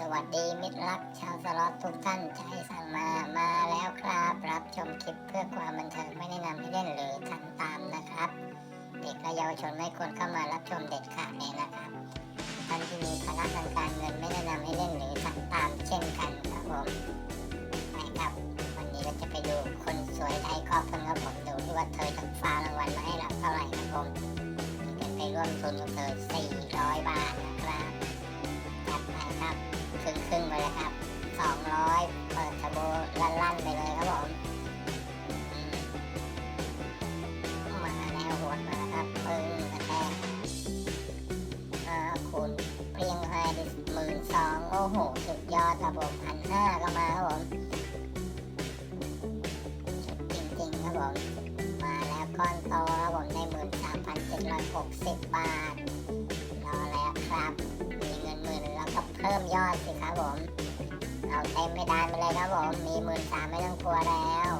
สวัสดีมิตรรักชาวสล็อตทุกท่านใจสั่งมามาแล้วครับ รับชมคลิปเพื่อความบันเทิงไม่แนะนำให้เล่นหรือทำตามนะครับ เด็กและเยาวชนไม่ควรเข้ามารับชมเด็ดขาดเลยนะครับท่านที่มีภาระทางการเงินไม่แนะนำให้เล่นหรือทำตามเช่นกันครับผมไปครับ วันนี้เราจะไปดูคนสวยไทยครอบครัวครับผมดูที่ว่าเธอจะฟ้ารางวัลมาให้เราเท่าไหร่ครับผมจะไปร่วมทุนกับเธอ400 บาทนะ โอ้โห สุดยอดครับผมพันห้าก็มาครับผมจริงๆครับผม มาแล้วก้อนโตครับผมในหมื่นสามพันเจ็ดร้อยหกสิบบาท รอแล้วครับ มีเงินหมื่นแล้วก็เพิ่มยอดสิครับผม เอาเต็มไม่ได้ไปเลยครับผม มีหมื่นสามไม่ต้องกลัวแล้ว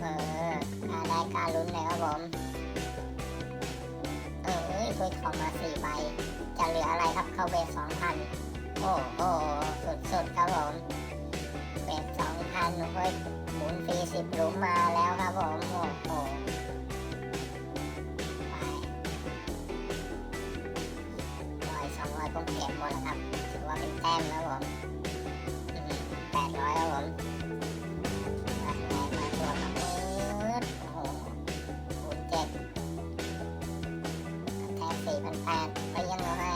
เออกล้าได้กล้าลุ้นเลยครับผม เออถ้วยทองมาสี่ใบ จะเหลืออะไรครับเข้าเบสสองพัน โอ้โหสุดๆครับผมเบสสองพันเฮ้ยหมุนฟรีสิบหลุมมาแล้วครับผมโอ้โหไปร้อยสองร้อยผมเก็บหมดแล้วครับถือว่าเป็นแต้มแล้วผมแปดร้อยครับผมมาแรงมาตัวมาปื๊ดโอ้โหคูณเจ็ดแทนสี่พันแปดไปยังเราให้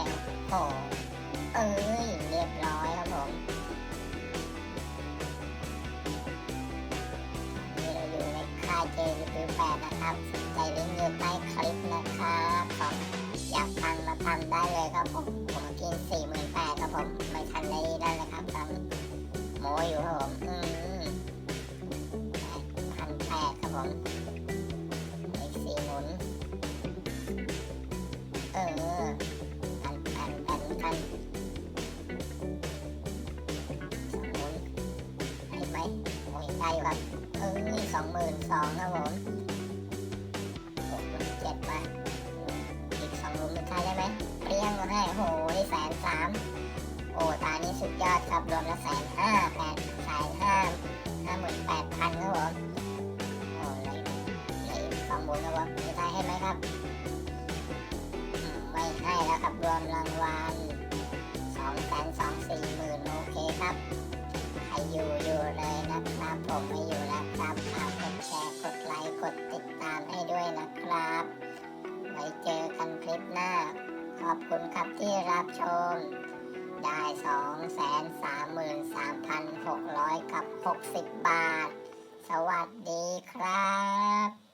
โอ้โหเอ้ย JW8 นะครับสนใจลิงก์อยู่ใต้คลิปนะครับผมอยากฟังมาทำได้เลยครับผมผมกินสี่หมื่นแปดครับผมไม่ทันได้นั่นเลยครับทำโมอยู่ครับผมอืมพันแปดครับผมอีกสี่หมุนเออพันแปดแปดพันสองหมุนได้ไหมโอ้ยได้อยู่ครับเออสองหมื่นสองครับผม สุดยอดครับรวมละแสนห้าแปดแสนห้าห้าหมื่นแปดพันครับผมโอ้เลยเลยสองหมุนครับผมจะได้ให้ไหมครับไม่ให้แล้วครับรวมรางวัลสองแสนสองสี่หมื่นโอเคครับใครอยู่อยู่เลยนะครับผมไม่อยู่แล้วครับฝากกดแชร์กดไลค์กดติดตามให้ด้วยนะครับไว้เจอกันคลิปหน้า ขอบคุณครับที่รับชม ได้สองแสนสามหมื่นสามพันหกร้อยกับหกสิบบาท สวัสดีครับ